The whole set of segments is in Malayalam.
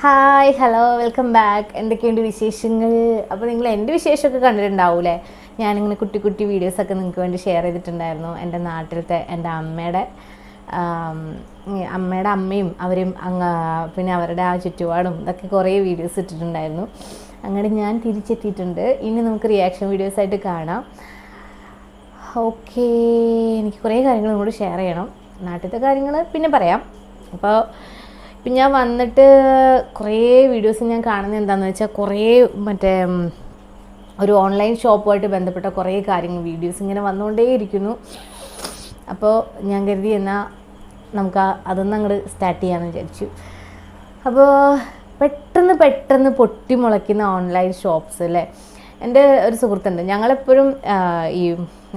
ഹായ് ഹലോ വെൽക്കം ബാക്ക് എന്തൊക്കെയുണ്ട് വിശേഷങ്ങൾ? അപ്പോൾ നിങ്ങൾ എന്റെ വിശേഷമൊക്കെ കണ്ടിട്ടുണ്ടാവൂലേ? ഞാനിങ്ങനെ കുട്ടി കുട്ടി വീഡിയോസൊക്കെ നിങ്ങൾക്ക് വേണ്ടി ഷെയർ ചെയ്തിട്ടുണ്ടായിരുന്നു. എന്റെ നാട്ടിലത്തെ എന്റെ അമ്മയുടെ അമ്മയുടെ അമ്മയും അവരും അങ്ങ് പിന്നെ അവരുടെ ആ ചുറ്റുപാടും ഇതൊക്കെ കുറേ വീഡിയോസ് ഇട്ടിട്ടുണ്ടായിരുന്നു. അങ്ങനെ ഞാൻ തിരിച്ചെത്തിയിട്ടുണ്ട്. ഇനി നമുക്ക് റിയാക്ഷൻ വീഡിയോസായിട്ട് കാണാം. ഓക്കേ എനിക്ക് കുറേ കാര്യങ്ങൾ കൂടി ഷെയർ ചെയ്യണം. നാട്ടിലത്തെ കാര്യങ്ങൾ പിന്നെ പറയാം. അപ്പോൾ ഇപ്പം ഞാൻ വന്നിട്ട് കുറേ വീഡിയോസ് ഞാൻ കാണുന്നത് എന്താണെന്ന് വെച്ചാൽ കുറേ മറ്റേ ഒരു ഓൺലൈൻ ഷോപ്പുമായിട്ട് ബന്ധപ്പെട്ട കുറേ കാര്യങ്ങൾ വീഡിയോസ് ഇങ്ങനെ വന്നുകൊണ്ടേയിരിക്കുന്നു അപ്പോൾ ഞാൻ കരുതി എന്നാൽ നമുക്ക് അതൊന്നും അങ്ങോട്ട് സ്റ്റാർട്ട് ചെയ്യാമെന്ന് വിചാരിച്ചു. അപ്പോൾ പെട്ടെന്ന് പെട്ടെന്ന് പൊട്ടിമുളയ്ക്കുന്ന ഓൺലൈൻ ഷോപ്സ് അല്ലേ? എന്റെ ഒരു സുഹൃത്തുണ്ട്. ഞങ്ങളെപ്പോഴും ഈ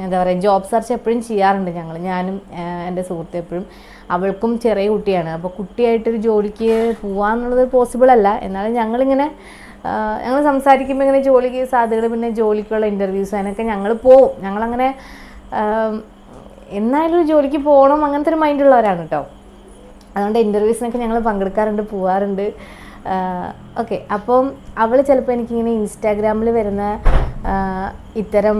എന്താ പറയുക ജോബ് സെർച്ച് എപ്പോഴും ചെയ്യാറുണ്ട് ഞങ്ങൾ ഞാനും എന്റെ സുഹൃത്ത് എപ്പോഴും. അവൾക്കും ചെറിയ കുട്ടിയാണ്. അപ്പോൾ കുട്ടിയായിട്ടൊരു ജോലിക്ക് പോവാന്നുള്ളത് പോസിബിൾ അല്ല. എന്നാലും ഞങ്ങളിങ്ങനെ ഞങ്ങൾ സംസാരിക്കുമ്പോൾ ഇങ്ങനെ ജോലിക്ക് സാധ്യതകൾ പിന്നെ ജോലിക്കുള്ള ഇന്റർവ്യൂസ് അതിനൊക്കെ ഞങ്ങൾ പോവും. ഞങ്ങളങ്ങനെ എന്നാലും ഒരു ജോലിക്ക് പോകണം. അങ്ങനത്തെ ഒരു മൈൻഡുള്ളവരാണ് കേട്ടോ അതുകൊണ്ട് ഇന്റർവ്യൂസിനൊക്കെ ഞങ്ങൾ പങ്കെടുക്കാറുണ്ട് പോവാറുണ്ട്. ഓക്കെ അപ്പം അവൾ ചിലപ്പോൾ എനിക്കിങ്ങനെ ഇൻസ്റ്റാഗ്രാമിൽ വരുന്ന ഇത്തരം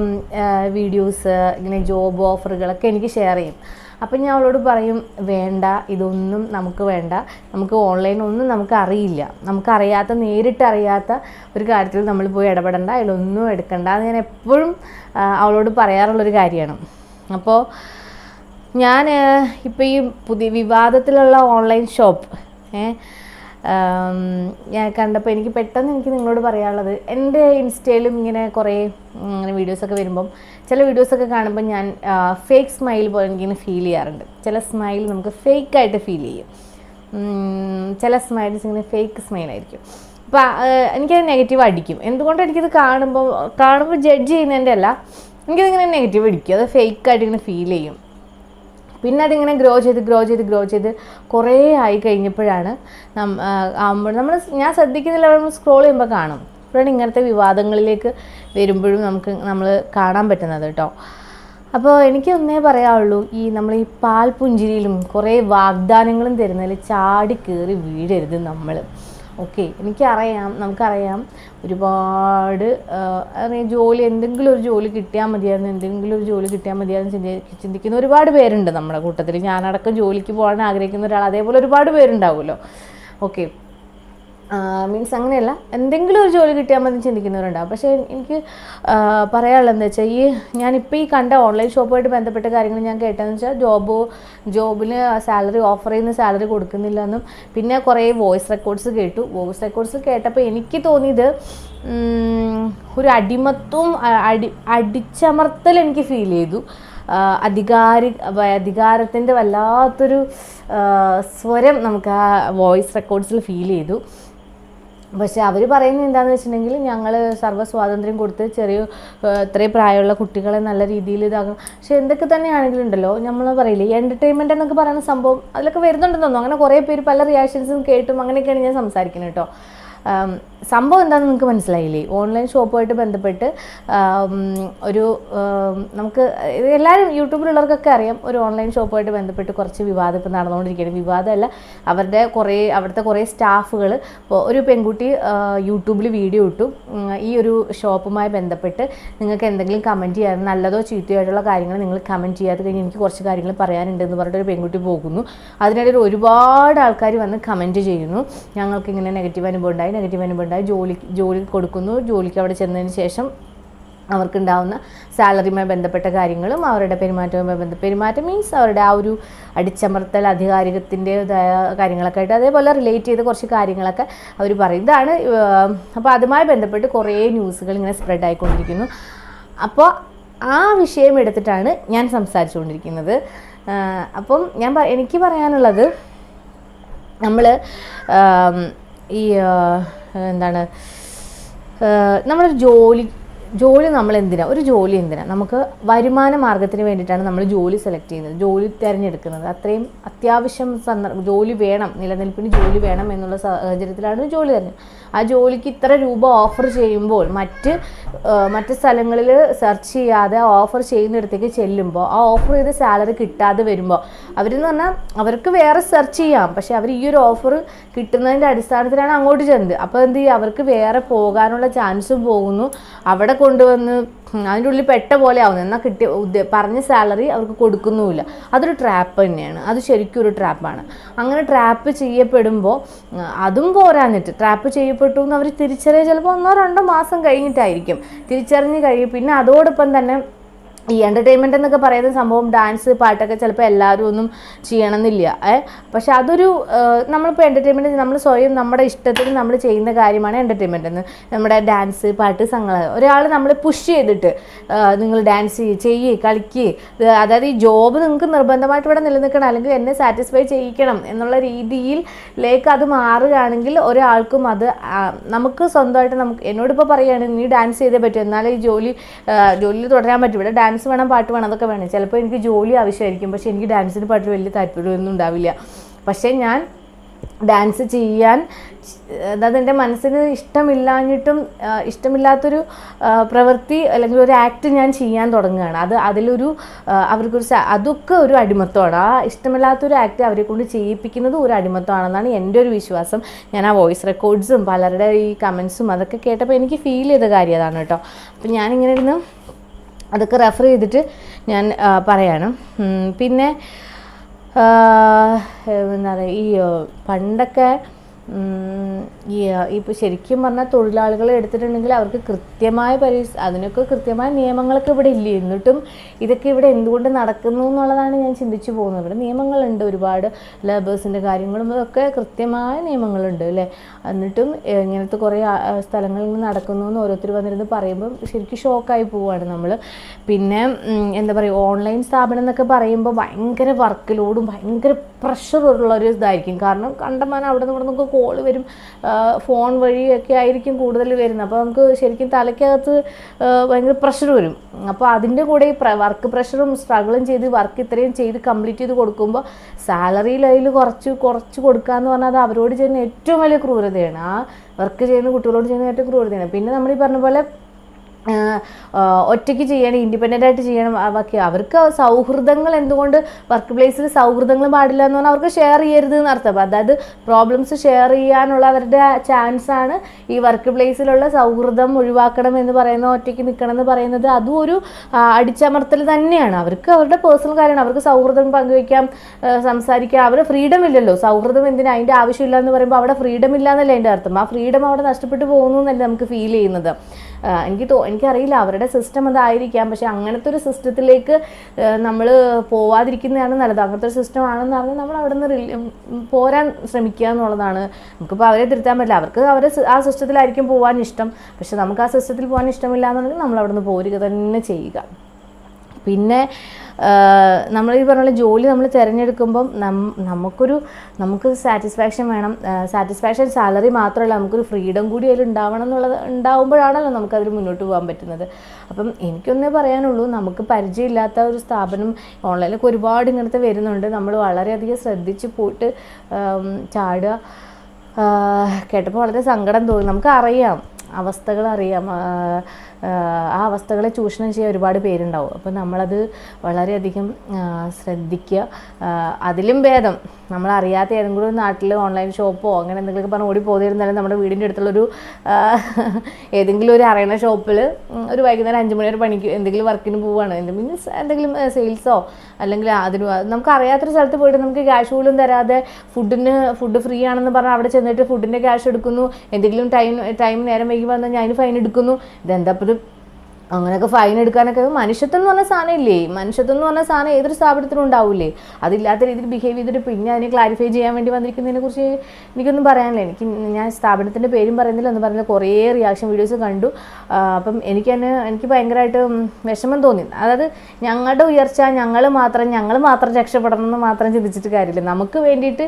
വീഡിയോസ് ഇങ്ങനെ ജോബ് ഓഫറുകളൊക്കെ എനിക്ക് ഷെയർ ചെയ്യും. അപ്പം ഞാൻ അവളോട് പറയും വേണ്ട ഇതൊന്നും നമുക്ക് വേണ്ട. നമുക്ക് ഓൺലൈൻ ഒന്നും നമുക്ക് അറിയില്ല. നമുക്കറിയാത്ത നേരിട്ടറിയാത്ത ഒരു കാര്യത്തിൽ നമ്മൾ പോയി ഇടപെടണ്ട. അതിലൊന്നും എടുക്കണ്ട. എന്ന് ഞാൻ എപ്പോഴും അവളോട് പറയാറുള്ളൊരു കാര്യമാണ്. അപ്പോൾ ഞാൻ ഇപ്പോൾ ഈ പുതിയ വിവാദത്തിലുള്ള ഓൺലൈൻ ഷോപ്പ് ഏ ആം, ഞാൻ കണ്ടപ്പോൾ എനിക്ക് പെട്ടെന്ന് എനിക്ക് നിങ്ങളോട് പറയാനുള്ളത് എന്റെ ഇൻസ്റ്റയിലും ഇങ്ങനെ കുറേ ഇങ്ങനെ വീഡിയോസൊക്കെ വരുമ്പം ചില വീഡിയോസൊക്കെ കാണുമ്പോൾ ഞാൻ ഫേക്ക് സ്മൈൽ പോലെ എനിക്കിങ്ങനെ ഫീൽ ചെയ്യാറുണ്ട്. ചില സ്മൈൽ നമുക്ക് ഫേക്കായിട്ട് ഫീൽ ചെയ്യും. ചില സ്മൈൽസ് ഇങ്ങനെ ഫേക്ക് സ്മൈൽ ആയിരിക്കും. അപ്പോൾ എനിക്കത് നെഗറ്റീവ് അടിക്കും. എന്തുകൊണ്ട് എനിക്കിത് കാണുമ്പോൾ കാണുമ്പോൾ ജഡ്ജ് ചെയ്യുന്നതിന്റെ അല്ല എനിക്കതിങ്ങനെ നെഗറ്റീവ് അടിക്കും. അത് ഫേക്കായിട്ട് ഇങ്ങനെ ഫീൽ ചെയ്യും. പിന്നെ അതിങ്ങനെ ഗ്രോ ചെയ്ത് ഗ്രോ ചെയ്ത് ഗ്രോ ചെയ്ത് കുറേ ആയി കഴിഞ്ഞപ്പോഴാണ് നം- ആ, നമ്മൾ ഞാൻ ശ്രദ്ധിക്കുന്നില്ല നമ്മൾ സ്ക്രോൾ ചെയ്യുമ്പോൾ കാണും. അപ്പോഴാണ് ഇങ്ങനത്തെ വിവാദങ്ങളിലേക്ക് വരുമ്പോഴും നമുക്ക് നമ്മൾ കാണാൻ പറ്റുന്നത് കേട്ടോ അപ്പോൾ എനിക്ക് ഒന്നേ പറയാവുള്ളൂ ഈ നമ്മൾ ഈ പാൽ പുഞ്ചിരിയിലും കുറേ വാഗ്ദാനങ്ങളും തരുന്നതിൽ ചാടി കയറി വീഴരുത് നമ്മൾ ഓക്കെ എനിക്കറിയാം നമുക്കറിയാം. ഒരുപാട് ജോലി എന്തെങ്കിലും ഒരു ജോലി കിട്ടിയാൽ മതിയായിരുന്നു എന്തെങ്കിലും ഒരു ജോലി കിട്ടിയാൽ മതിയായിരുന്നു ചിന്തി ചിന്തിക്കുന്ന ഒരുപാട് പേരുണ്ട് നമ്മുടെ കൂട്ടത്തിൽ. ഞാനടക്കം ജോലിക്ക് പോകാൻ ആഗ്രഹിക്കുന്ന ഒരാൾ അതേപോലെ ഒരുപാട് പേരുണ്ടാവുമല്ലോ. ഓക്കെ മീൻസ് അങ്ങനെയല്ല. എന്തെങ്കിലും ഒരു ജോലി കിട്ടിയാൽ മതി ചിന്തിക്കുന്നവരുണ്ടാവും പക്ഷേ എനിക്ക് പറയാനുള്ളത് എന്താ വെച്ചാൽ ഈ ഞാനിപ്പോൾ ഈ കണ്ട ഓൺലൈൻ ഷോപ്പുമായിട്ട് ബന്ധപ്പെട്ട കാര്യങ്ങൾ ഞാൻ കേട്ടതെന്ന് വെച്ചാൽ ജോബ് ജോബിന് സാലറി ഓഫർ ചെയ്യുന്ന സാലറി കൊടുക്കുന്നില്ല എന്നും പിന്നെ കുറേ വോയിസ് റെക്കോർഡ്സ് കേട്ടു. വോയിസ് റെക്കോർഡ്സ് കേട്ടപ്പോൾ എനിക്ക് തോന്നിയത് ഒരു അടിമത്വം അടി അടിച്ചമർത്തൽ എനിക്ക് ഫീൽ ചെയ്തു. അധികാരി അധികാരത്തിന്റെ വല്ലാത്തൊരു സ്വരം നമുക്ക് ആ വോയിസ് റെക്കോർഡ്സിൽ ഫീൽ ചെയ്തു. പക്ഷെ അവർ പറയുന്നത് എന്താണെന്ന് വെച്ചിട്ടുണ്ടെങ്കിൽ ഞങ്ങൾ സർവ സ്വാതന്ത്ര്യം കൊടുത്ത് ചെറിയ ഇത്രയും പ്രായമുള്ള കുട്ടികളെ നല്ല രീതിയിൽ ഇതാക്കണം. പക്ഷെ എന്തൊക്കെ തന്നെയാണെങ്കിലും ഉണ്ടല്ലോ നമ്മൾ പറയില്ലേ എന്റർടൈൻമെന്റ് എന്നൊക്കെ പറയുന്ന സംഭവം അതിലൊക്കെ വരുന്നുണ്ടെന്ന് തോന്നുന്നു. അങ്ങനെ കുറേ പേര് പല റിയാക്ഷൻസും കേട്ടും അങ്ങനെയൊക്കെയാണ് ഞാൻ സംസാരിക്കുന്നത് കേട്ടോ. സംഭവം എന്താണെന്ന് നിങ്ങൾക്ക് മനസ്സിലായില്ലേ? ഓൺലൈൻ ഷോപ്പുമായിട്ട് ബന്ധപ്പെട്ട് ഒരു നമുക്ക് എല്ലാവരും യൂട്യൂബിലുള്ളവർക്കൊക്കെ അറിയാം ഒരു ഓൺലൈൻ ഷോപ്പുമായിട്ട് ബന്ധപ്പെട്ട് കുറച്ച് വിവാദം ഇപ്പോൾ നടന്നുകൊണ്ടിരിക്കുകയാണ്. വിവാദമല്ല അവരുടെ കുറേ അവിടുത്തെ കുറേ സ്റ്റാഫുകൾ ഇപ്പോൾ ഒരു പെൺകുട്ടി യൂട്യൂബിൽ വീഡിയോ ഇട്ടു. ഈ ഒരു ഷോപ്പുമായി ബന്ധപ്പെട്ട് നിങ്ങൾക്ക് എന്തെങ്കിലും കമന്റ് ചെയ്യാൻ നല്ലതോ ചീത്തയോ ആയിട്ടുള്ള കാര്യങ്ങൾ നിങ്ങൾ കമന്റ് ചെയ്യാതെ കഴിഞ്ഞ് എനിക്ക് കുറച്ച് കാര്യങ്ങൾ പറയാനുണ്ടെന്ന് പറഞ്ഞിട്ട് ഒരു പെൺകുട്ടി പോകുന്നു. അതിനിടയിൽ ഒരുപാട് ആൾക്കാർ വന്ന് കമന്റ് ചെയ്യുന്നു. ഞങ്ങൾക്ക് ഇങ്ങനെ നെഗറ്റീവ് അനുഭവം ഉണ്ടായി. നെഗറ്റീവ് അനുഭവം ഉണ്ടായി. ജോലി ജോലി കൊടുക്കുന്നു. ജോലിക്ക് അവിടെ ചെന്നതിന് ശേഷം അവർക്കുണ്ടാവുന്ന സാലറിയുമായി ബന്ധപ്പെട്ട കാര്യങ്ങളും അവരുടെ പെരുമാറ്റവുമായി ബന്ധ പെരുമാറ്റം മീൻസ് അവരുടെ ആ ഒരു അടിച്ചമർത്തൽ അധികാരികത്തിന്റെതായ കാര്യങ്ങളൊക്കെ ആയിട്ട് അതേപോലെ റിലേറ്റ് ചെയ്ത കുറച്ച് കാര്യങ്ങളൊക്കെ അവർ പറയും. ഇതാണ് അപ്പോൾ അതുമായി ബന്ധപ്പെട്ട് കുറേ ന്യൂസുകൾ ഇങ്ങനെ സ്പ്രെഡ് ആയിക്കൊണ്ടിരിക്കുന്നു. അപ്പോൾ ആ വിഷയം എടുത്തിട്ടാണ് ഞാൻ സംസാരിച്ചുകൊണ്ടിരിക്കുന്നത്. അപ്പം ഞാൻ എനിക്ക് പറയാനുള്ളത് നമ്മൾ ഈ എന്താണ് നമ്മളൊരു ജോലി ജോലി നമ്മൾ എന്തിനാണ് ഒരു ജോലി എന്തിനാണ് നമുക്ക് വരുമാന മാർഗത്തിന് വേണ്ടിയിട്ടാണ് നമ്മൾ ജോലി സെലക്ട് ചെയ്യുന്നത് ജോലി തിരഞ്ഞെടുക്കുന്നത്. അത്രയും അത്യാവശ്യം സന്ദർഭം ജോലി വേണം നിലനിൽപ്പിന് ജോലി വേണം എന്നുള്ള സാഹചര്യത്തിലാണ് ജോലി തിരഞ്ഞെടുക്കുന്നത്. ആ ജോലിക്ക് ഇത്ര രൂപ ഓഫർ ചെയ്യുമ്പോൾ മറ്റ് മറ്റ് സ്ഥലങ്ങളിൽ സെർച്ച് ചെയ്യാതെ ഓഫർ ചെയ്യുന്നിടത്തേക്ക് ചെല്ലുമ്പോൾ ആ ഓഫർ ചെയ്ത സാലറി കിട്ടാതെ വരുമ്പോൾ അവരെന്ന് പറഞ്ഞാൽ അവർക്ക് വേറെ സെർച്ച് ചെയ്യാം. പക്ഷെ അവർ ഈ ഒരു ഓഫർ കിട്ടുന്നതിന്റെ അടിസ്ഥാനത്തിലാണ് അങ്ങോട്ട് ചെന്നത്. അപ്പോൾ എന്ത് ചെയ്യുക അവർക്ക് വേറെ പോകാനുള്ള ചാൻസും പോകുന്നു. അവിടെ കൊണ്ടുവന്ന് അതിന്റെ ഉള്ളിൽ പെട്ട പോലെ ആവുന്നു. എന്നാൽ കിട്ടിയ പറഞ്ഞ സാലറി അവർക്ക് കൊടുക്കുന്നുമില്ല. അതൊരു ട്രാപ്പ് തന്നെയാണ്. അത് ശരിക്കും ഒരു ട്രാപ്പാണ്. അങ്ങനെ ട്രാപ്പ് ചെയ്യപ്പെടുമ്പോൾ അതും പോരാഞ്ഞിട്ട് ട്രാപ്പ് ചെയ്യപ്പെട്ടു എന്ന് അവർ തിരിച്ചറിയ ചിലപ്പോൾ ഒന്നോ രണ്ടോ മാസം കഴിഞ്ഞിട്ടായിരിക്കും. തിരിച്ചറിഞ്ഞ് കഴിയും. പിന്നെ അതോടൊപ്പം തന്നെ ഈ എന്റർടൈൻമെന്റ് എന്നൊക്കെ പറയുന്ന സംഭവം ഡാൻസ് പാട്ടൊക്കെ ചിലപ്പോൾ എല്ലാവരും ഒന്നും ചെയ്യണമെന്നില്ല. ഏ പക്ഷെ അതൊരു നമ്മളിപ്പോൾ എന്റർടൈൻമെന്റ് നമ്മൾ സ്വയം നമ്മുടെ ഇഷ്ടത്തിന് നമ്മൾ ചെയ്യുന്ന കാര്യമാണ് എന്റർടൈൻമെന്റ് എന്ന്. നമ്മുടെ ഡാൻസ് പാട്ട് സംഗീതം ഒരാൾ നമ്മൾ പുഷ് ചെയ്തിട്ട് നിങ്ങൾ ഡാൻസ് ചെയ്യ് കളിക്ക്. അതായത് ഈ ജോബ് നിങ്ങൾക്ക് നിർബന്ധമായിട്ട് ഇവിടെ നിലനിൽക്കണം. അല്ലെങ്കിൽ എന്നെ സാറ്റിസ്ഫൈ ചെയ്യിക്കണം എന്നുള്ള രീതിയിലേക്ക് അത് മാറുകയാണെങ്കിൽ ഒരാൾക്കും അത് നമുക്ക് സ്വന്തമായിട്ട് നമുക്ക് എന്നോടിപ്പോൾ പറയുകയാണ് നീ ഡാൻസ് ചെയ്തേ പറ്റും. എന്നാലേ ഈ ജോലി ജോലിയിൽ തുടരാൻ പറ്റും. ഇവിടെ ഡാൻസ് വേണം പാട്ട് വേണം അതൊക്കെ വേണം. ചിലപ്പോൾ എനിക്ക് ജോലി ആവശ്യമായിരിക്കും. പക്ഷേ എനിക്ക് ഡാൻസിന് പാട്ട് വലിയ താല്പര്യമൊന്നും ഉണ്ടാവില്ല. പക്ഷേ ഞാൻ ഡാൻസ് ചെയ്യാൻ അതായത് എന്റെ മനസ്സിന് ഇഷ്ടമില്ലാഞ്ഞിട്ടും ഇഷ്ടമില്ലാത്തൊരു പ്രവൃത്തി അല്ലെങ്കിൽ ഒരു ആക്ട് ഞാൻ ചെയ്യാൻ തുടങ്ങുകയാണ്. അത് അതിലൊരു അവർക്കൊരു അതൊക്കെ ഒരു അടിമത്തമാണ്. ആ ഇഷ്ടമില്ലാത്തൊരു ആക്ട് അവരെ കൊണ്ട് ചെയ്യിപ്പിക്കുന്നത് ഒരു അടിമത്തമാണെന്നാണ് എന്റെ ഒരു വിശ്വാസം. ഞാൻ ആ വോയിസ് റെക്കോർഡ്സും പലരുടെ ഈ കമൻസും അതൊക്കെ കേട്ടപ്പോൾ എനിക്ക് ഫീൽ ചെയ്ത കാര്യം അതാണ് കേട്ടോ. അപ്പം ഞാനിങ്ങനെ ഇരുന്ന് അതൊക്കെ റെഫർ ചെയ്തിട്ട് ഞാൻ പറയണം. പിന്നെ എന്താ പറയുക ഈ പണ്ടൊക്കെ ഇപ്പോൾ ശരിക്കും പറഞ്ഞാൽ തൊഴിലാളികളെ എടുത്തിട്ടുണ്ടെങ്കിൽ അവർക്ക് കൃത്യമായ പരി അതിനൊക്കെ കൃത്യമായ നിയമങ്ങളൊക്കെ ഇവിടെ ഇല്ല? എന്നിട്ടും ഇതൊക്കെ ഇവിടെ എന്തുകൊണ്ട് നടക്കുന്നു എന്നുള്ളതാണ് ഞാൻ ചിന്തിച്ചു പോകുന്നത്. ഇവിടെ നിയമങ്ങളുണ്ട് ഒരുപാട്. ലേബേഴ്സിന്റെ കാര്യങ്ങളും ഒക്കെ കൃത്യമായ നിയമങ്ങളുണ്ട് അല്ലേ? എന്നിട്ടും ഇങ്ങനത്തെ കുറേ സ്ഥലങ്ങളിൽ നിന്ന് നടക്കുന്നു എന്ന് ഓരോരുത്തർ വന്നിരുന്ന് പറയുമ്പോൾ ശരിക്കും ഷോക്കായി പോവുകയാണ് നമ്മൾ പിന്നെ എന്താ പറയുക ഓൺലൈൻ സ്ഥാപനം എന്നൊക്കെ പറയുമ്പോൾ ഭയങ്കര വർക്ക് ലോഡും ഭയങ്കര പ്രഷറുള്ള ഒരു ഇതായിരിക്കും. കാരണം കണ്ടമാനം അവിടെ നിന്ന് ഇവിടെ നിന്നൊക്കെ കോൾ വരും. ഫോൺ വഴിയൊക്കെ ആയിരിക്കും കൂടുതൽ വരുന്നത്. അപ്പോൾ നമുക്ക് ശരിക്കും തലയ്ക്കകത്ത് ഭയങ്കര പ്രഷർ വരും. അപ്പോൾ അതിന്റെ കൂടെ ഈ വർക്ക് പ്രഷറും സ്ട്രഗിളും ചെയ്ത് വർക്ക് ഇത്രയും ചെയ്ത് കംപ്ലീറ്റ് ചെയ്ത് കൊടുക്കുമ്പോൾ സാലറിയിൽ അതിൽ കുറച്ച് കുറച്ച് കൊടുക്കുക എന്ന് പറഞ്ഞാൽ അത് അവരോട് ചെയ്യുന്ന ഏറ്റവും വലിയ ക്രൂരതയാണ്. ആ വർക്ക് ചെയ്യുന്ന കുട്ടികളോട് ചെയ്യുന്ന ഏറ്റവും ക്രൂരതയാണ്. പിന്നെ നമ്മൾ ഈ പറഞ്ഞ പോലെ ഒറ്റയ്ക്ക് ചെയ്യണം ഇൻഡിപെൻഡന്റ് ആയിട്ട് ചെയ്യണം ബാക്കി അവർക്ക് സൗഹൃദങ്ങൾ എന്തുകൊണ്ട് വർക്ക് പ്ലേസിൽ സൗഹൃദങ്ങൾ പാടില്ല എന്ന് പറഞ്ഞാൽ അവർക്ക് ഷെയർ ചെയ്യരുത് എന്നർത്ഥം അതായത് പ്രോബ്ലംസ് ഷെയർ ചെയ്യാനുള്ള അവരുടെ ചാൻസ് ആണ് ഈ വർക്ക് പ്ലേസിലുള്ള സൗഹൃദം ഒഴിവാക്കണം എന്ന് പറയുന്ന ഒറ്റയ്ക്ക് നിൽക്കണം എന്ന് പറയുന്നത്. അതും ഒരു അടിച്ചമർത്തൽ തന്നെയാണ്. അവർക്ക് അവരുടെ പേഴ്സണൽ കാര്യമാണ്. അവർക്ക് സൗഹൃദം പങ്കുവയ്ക്കാം സംസാരിക്കാം. അവരുടെ ഫ്രീഡം ഇല്ലല്ലോ. സൗഹൃദം എന്തിനാ? അതിന്റെ ആവശ്യമില്ല എന്ന് പറയുമ്പോൾ അവിടെ ഫ്രീഡം ഇല്ല എന്നല്ലേ അതിന്റെ അർത്ഥം. ആ ഫ്രീഡം അവിടെ നഷ്ടപ്പെട്ടു പോകുന്നു എന്നല്ലേ നമുക്ക് ഫീൽ ചെയ്യുന്നത്. എനിക്ക് തോ എനിക്കറിയില്ല. അവരുടെ സിസ്റ്റം അതായിരിക്കാം പക്ഷെ അങ്ങനത്തെ ഒരു സിസ്റ്റത്തിലേക്ക് നമ്മൾ പോവാതിരിക്കുന്നതാണ് നല്ലത്. അങ്ങനത്തെ ഒരു സിസ്റ്റം ആണെന്ന് പറഞ്ഞാൽ നമ്മൾ അവിടെ നിന്ന് പോരാൻ ശ്രമിക്കുക എന്നുള്ളതാണ്. നമുക്കിപ്പോൾ അവരെ തിരുത്താൻ പറ്റില്ല. അവർക്ക് അവരെ ആ സിസ്റ്റത്തിലായിരിക്കും പോകാൻ ഇഷ്ടം പക്ഷെ നമുക്ക് ആ സിസ്റ്റത്തിൽ പോകാൻ ഇഷ്ടമില്ല എന്നുണ്ടെങ്കിൽ നമ്മൾ അവിടെ നിന്ന് പോരുക തന്നെ ചെയ്യുക. പിന്നെ നമ്മൾ ഈ പറഞ്ഞ ജോലി നമ്മൾ തിരഞ്ഞെടുക്കുമ്പം നമുക്കൊരു നമുക്ക് സാറ്റിസ്ഫാക്ഷൻ വേണം. സാറ്റിസ്ഫാക്ഷൻ സാലറി മാത്രമല്ല നമുക്കൊരു ഫ്രീഡം കൂടി അതിൽ ഉണ്ടാവണം എന്നുള്ളത് ഉണ്ടാവുമ്പോഴാണല്ലോ നമുക്കതിൽ മുന്നോട്ട് പോകാൻ പറ്റുന്നത്. അപ്പം എനിക്കൊന്നേ പറയാനുള്ളൂ നമുക്ക് പരിചയമില്ലാത്ത ഒരു സ്ഥാപനം ഓൺലൈനിലൊക്കെ ഒരുപാട് ഇങ്ങനത്തെ വരുന്നുണ്ട്. നമ്മൾ വളരെയധികം ശ്രദ്ധിച്ച് പോയിട്ട് ചാടുക. കേട്ടപ്പോൾ വളരെ സങ്കടം തോന്നി. നമുക്കറിയാം അവസ്ഥകൾ അറിയാം ആ അവസ്ഥകളെ ചൂഷണം ചെയ്യാൻ ഒരുപാട് പേരുണ്ടാവും. അപ്പോൾ നമ്മളത് വളരെയധികം ശ്രദ്ധിക്കുക. അതിലും ഭേദം. നമ്മളറിയാത്ത ഏതെങ്കിലും ഒരു നാട്ടിൽ ഓൺലൈൻ ഷോപ്പോ അങ്ങനെ എന്തെങ്കിലുമൊക്കെ പറഞ്ഞ് ഓടി പോതിരുന്നാലും നമ്മുടെ വീടിന്റെ അടുത്തുള്ളൊരു ഏതെങ്കിലും ഒരു അറിയണ ഷോപ്പിൽ ഒരു വൈകുന്നേരം അഞ്ച് മണി വരെ പണിക്ക് എന്തെങ്കിലും വർക്കിന് പോവുകയാണ് മീൻസ് എന്തെങ്കിലും സെയിൽസോ അല്ലെങ്കിൽ അതിന് നമുക്ക് അറിയാത്തൊരു സ്ഥലത്ത് പോയിട്ട് നമുക്ക് ക്യാഷ് പോലും തരാതെ ഫുഡിന് ഫുഡ് ഫ്രീ ആണെന്ന് പറഞ്ഞാൽ അവിടെ ചെന്നിട്ട് ഫുഡിന്റെ ക്യാഷ് എടുക്കുന്നു. എന്തെങ്കിലും ടൈം ടൈം നേരം വൈകി വന്നാൽ ഞാൻ ഫൈൻ എടുക്കുന്നു. ഇതെന്താ ഇപ്പം ഇത് അങ്ങനെയൊക്കെ ഫൈൻ എടുക്കാനൊക്കെ മനുഷ്യത്വം എന്ന് പറഞ്ഞ സാധനം ഇല്ലേ? മനുഷ്യത്വം എന്ന് പറഞ്ഞ സാധനം ഏതൊരു സ്ഥാപനത്തിനും ഉണ്ടാവില്ലേ അതില്ലാത്ത രീതിയിൽ ബിഹേവ് ചെയ്തിട്ട് പിന്നെ അതിനെ ക്ലാരിഫൈ ചെയ്യാൻ വേണ്ടി വന്നിരിക്കുന്നതിനെ കുറിച്ച് എനിക്കൊന്നും പറയാനില്ല. എനിക്ക് ഞാൻ സ്ഥാപനത്തിന്റെ പേരും പറയുന്നില്ല എന്ന് പറഞ്ഞാൽ കുറേ റിയാക്ഷൻ വീഡിയോസ് കണ്ടു. അപ്പം എനിക്ക് തന്നെ എനിക്ക് ഭയങ്കരമായിട്ട് വിഷമം തോന്നി. അതായത് ഞങ്ങളുടെ ഉയർച്ച ഞങ്ങൾ മാത്രം ഞങ്ങൾ മാത്രം രക്ഷപ്പെടണം എന്ന് മാത്രം ചിന്തിച്ചിട്ട് കാര്യമില്ല. നമുക്ക് വേണ്ടിയിട്ട്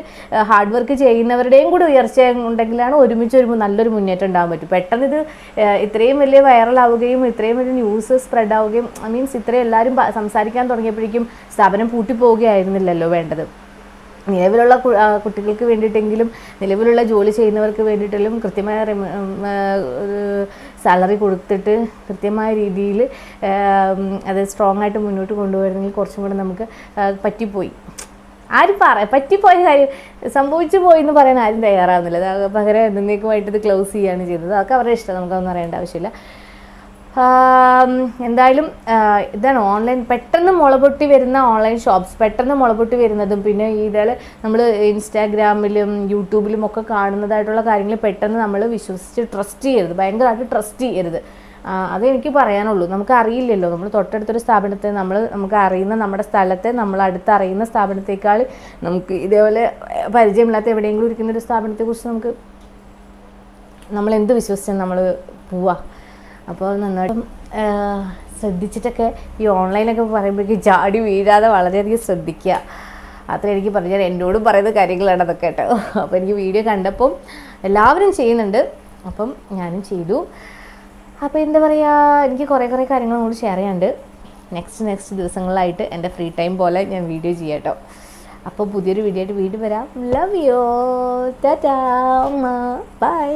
ഹാർഡ് വർക്ക് ചെയ്യുന്നവരുടെയും കൂടി ഉയർച്ച ഉണ്ടെങ്കിലാണ് ഒരുമിച്ച് ഒരു നല്ലൊരു മുന്നേറ്റം ഉണ്ടാകാൻ പറ്റും. പെട്ടെന്ന് ഇത് ഇത്രയും വലിയ വൈറലാവുകയും ഇത്രയും വലിയ ന്യൂസ് സ്പ്രെഡ് ആവുകയും ഐ മീൻസ് ഇത്രയും എല്ലാവരും സംസാരിക്കാൻ തുടങ്ങിയപ്പോഴേക്കും സ്ഥാപനം പൂട്ടിപ്പോവുകയായിരുന്നില്ലല്ലോ വേണ്ടത്. നിലവിലുള്ള കുട്ടികൾക്ക് വേണ്ടിയിട്ടെങ്കിലും നിലവിലുള്ള ജോലി ചെയ്യുന്നവർക്ക് വേണ്ടിയിട്ടെങ്കിലും കൃത്യമായ സാലറി കൊടുത്തിട്ട് കൃത്യമായ രീതിയിൽ അത് സ്ട്രോങ് ആയിട്ട് മുന്നോട്ട് കൊണ്ടുവരുന്നെങ്കിൽ കുറച്ചും കൂടെ നമുക്ക് പറ്റിപ്പോയി. ആരും പറ പറ്റിപ്പോയ കാര്യം സംഭവിച്ചു പോയി എന്ന് പറയാൻ ആരും തയ്യാറാവുന്നില്ല. പകരം എന്നേക്കുമായിട്ട് ഇത് ക്ലോസ് ചെയ്യുകയാണ് ചെയ്തത്. അതൊക്കെ അവരുടെ ഇഷ്ടം നമുക്കൊന്നും അറിയേണ്ട ആവശ്യമില്ല. എന്തായാലും ഇതാണ് ഓൺലൈൻ പെട്ടെന്ന് മുളപൊട്ടി വരുന്ന ഓൺലൈൻ ഷോപ്സ് പെട്ടെന്ന് മുളപൊട്ടി വരുന്നതും പിന്നെ ഇതേ നമ്മൾ ഇൻസ്റ്റാഗ്രാമിലും യൂട്യൂബിലും ഒക്കെ കാണുന്നതായിട്ടുള്ള കാര്യങ്ങൾ പെട്ടെന്ന് നമ്മൾ വിശ്വസിച്ച് ട്രസ്റ്റ് ചെയ്യരുത്. ഭയങ്കരമായിട്ട് ട്രസ്റ്റ് ചെയ്യരുത്. അതെനിക്ക് പറയാനുള്ളൂ. നമുക്ക് അറിയില്ലല്ലോ. നമ്മൾ തൊട്ടടുത്തൊരു സ്ഥാപനത്തെ നമ്മൾ നമുക്ക് അറിയുന്ന നമ്മുടെ സ്ഥലത്തെ നമ്മൾ അടുത്ത് അറിയുന്ന സ്ഥാപനത്തേക്കാൾ നമുക്ക് ഇതേപോലെ പരിചയമില്ലാത്ത എവിടെയെങ്കിലും ഇരിക്കുന്ന ഒരു സ്ഥാപനത്തെക്കുറിച്ച് നമുക്ക് നമ്മൾ എന്ത് വിശ്വസിച്ചാൽ നമ്മൾ പോവാ? അപ്പോൾ നന്നായിട്ടും ശ്രദ്ധിച്ചിട്ടൊക്കെ ഈ ഓൺലൈനൊക്കെ പറയുമ്പോഴേക്കും ചാടി വീഴാതെ വളരെയധികം ശ്രദ്ധിക്കുക. അത്ര എനിക്ക് പറഞ്ഞാൽ എന്നോടും പറയുന്ന കാര്യങ്ങളാണ് അതൊക്കെ കേട്ടോ. അപ്പോൾ എനിക്ക് വീഡിയോ കണ്ടപ്പം എല്ലാവരും ചെയ്യുന്നുണ്ട്. അപ്പം ഞാനും ചെയ്തു. അപ്പോൾ എന്താ പറയുക എനിക്ക് കുറേ കുറേ കാര്യങ്ങൾ കൂടി ഷെയർ ചെയ്യാണ്ട് നെക്സ്റ്റ് നെക്സ്റ്റ് ദിവസങ്ങളിലായിട്ട് എന്റെ ഫ്രീ ടൈം പോലെ ഞാൻ വീഡിയോ ചെയ്യാം കേട്ടോ. അപ്പോൾ പുതിയൊരു വീഡിയോ ആയിട്ട് വീണ്ടും വരാം. Love you tata bye